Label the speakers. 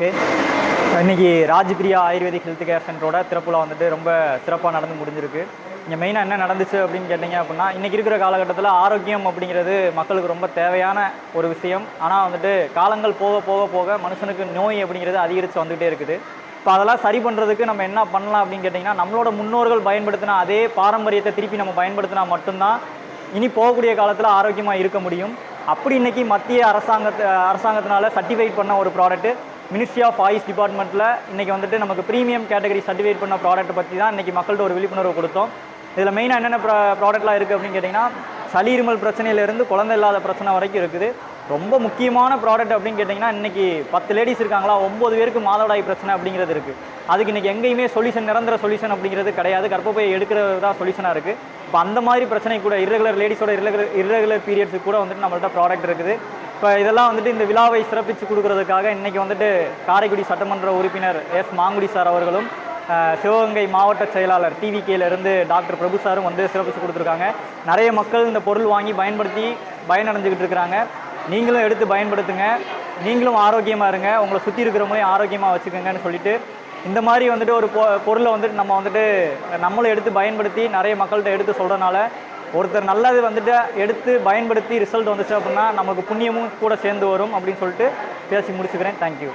Speaker 1: இருக்குது இன்றைக்கி Rajpriya ayurvedic health care சென்டரோட திறப்புலா வந்துட்டு ரொம்ப சிறப்பாக நடந்து முடிஞ்சிருக்கு. இங்கே மெயினாக என்ன நடந்துச்சு அப்படின்னு கேட்டிங்க அப்படின்னா இன்றைக்கி இருக்கிற காலகட்டத்தில் ஆரோக்கியம் அப்படிங்கிறது மக்களுக்கு ரொம்ப தேவையான ஒரு விஷயம். ஆனால் வந்துட்டு காலங்கள் போக போக போக மனுஷனுக்கு நோய் அப்படிங்கிறது அதிகரித்து வந்துகிட்டே இருக்குது. இப்போ அதெல்லாம் சரி பண்ணுறதுக்கு நம்ம என்ன பண்ணலாம் அப்படின்னு கேட்டிங்கன்னா நம்மளோட முன்னோர்கள் பயன்படுத்தின அதே பாரம்பரியத்தை திருப்பி நம்ம பயன்படுத்தினா மட்டும்தான் இனி போகக்கூடிய காலத்தில் ஆரோக்கியமாக இருக்க முடியும். அப்படி இன்றைக்கி மத்திய அரசாங்கத்து அரசாங்கத்தினால சர்டிஃபைட் பண்ண ஒரு ப்ராடக்ட்டு மினிஸ்ட்ரி ஆஃப் ஆயுஷ் டிபார்ட்மெண்ட்டில் இன்றைக்கி வந்துட்டு நமக்கு ப்ரீமியம் கேட்டகரி சர்டிஃபிகேட் பண்ண ப்ராடக்ட் பற்றி தான் இன்றைக்கி மக்கள்கிட்ட ஒரு விழிப்புணர்வு கொடுத்தோம். இதில் மெயினாக என்னென்ன ப்ரா ப்ராடக்ட்லாம் இருக்குது அப்படின்னு கேட்டிங்கன்னா சளி இருமல் பிரச்சனையிலேருந்து குழந்தை இல்லாத பிரச்சனை வரைக்கும் இருக்குது. ரொம்ப முக்கியமான ப்ராடக்ட் அப்படின்னு கேட்டிங்கன்னா இன்றைக்கி பத்து லேடிஸ் இருக்காங்களா ஒம்பது பேருக்கு மாதவிடாய் பிரச்சனை அப்படிங்கிறது இருக்குது அதுக்கு இன்றைக்கி எங்கேயுமே சொல்யூஷன் நிரந்தர சொல்யூஷன் அப்படிங்கிறது கிடையாது. கர்ப்பப்பை எடுக்கிறது தான் சொல்யூஷனாக இருக்குது இப்போ அந்த மாதிரி பிரச்சனை கூட இரகுலர் லேடிஸோட இரகுலர் இரகுலர் பீரியட்ஸுக்கு கூட வந்துட்டு நம்மள்ட்ட ப்ராடக்ட் இருக்குது. இப்போ இதெல்லாம் வந்துட்டு இந்த விழாவை சிறப்பித்து கொடுக்கறதுக்காக இன்றைக்கி வந்துட்டு காரைக்குடி சட்டமன்ற உறுப்பினர் எஸ் மாங்குடி சார் அவர்களும் சிவகங்கை மாவட்ட செயலாளர் டிவிகேலேருந்து டாக்டர் பிரபு சாரும் வந்து சிறப்பித்து கொடுத்துருக்காங்க. நிறைய மக்கள் இந்த பொருள் வாங்கி பயன்படுத்தி பயனடைஞ்சுக்கிட்டு இருக்கிறாங்க. நீங்களும் எடுத்து பயன்படுத்துங்க. நீங்களும் ஆரோக்கியமாக இருங்க. உங்களை சுற்றி இருக்கிறவங்களையும் ஆரோக்கியமாக வச்சுக்கோங்கன்னு சொல்லிட்டு இந்த மாதிரி வந்துட்டு ஒரு பொ பொருளை வந்துட்டு நம்ம வந்துட்டு நம்மளும் எடுத்து பயன்படுத்தி நிறைய மக்கள்கிட்ட எடுத்து சொல்கிறனால ஒருத்தர் நல்லது வந்துட்டு எடுத்து பயன்படுத்தி ரிசல்ட் வந்துச்சு அப்படின்னா நமக்கு புண்ணியமும் கூட சேர்ந்து வரும் அப்படின்னு சொல்லிட்டு பேசி முடிச்சுக்கிறேன். தேங்க்யூ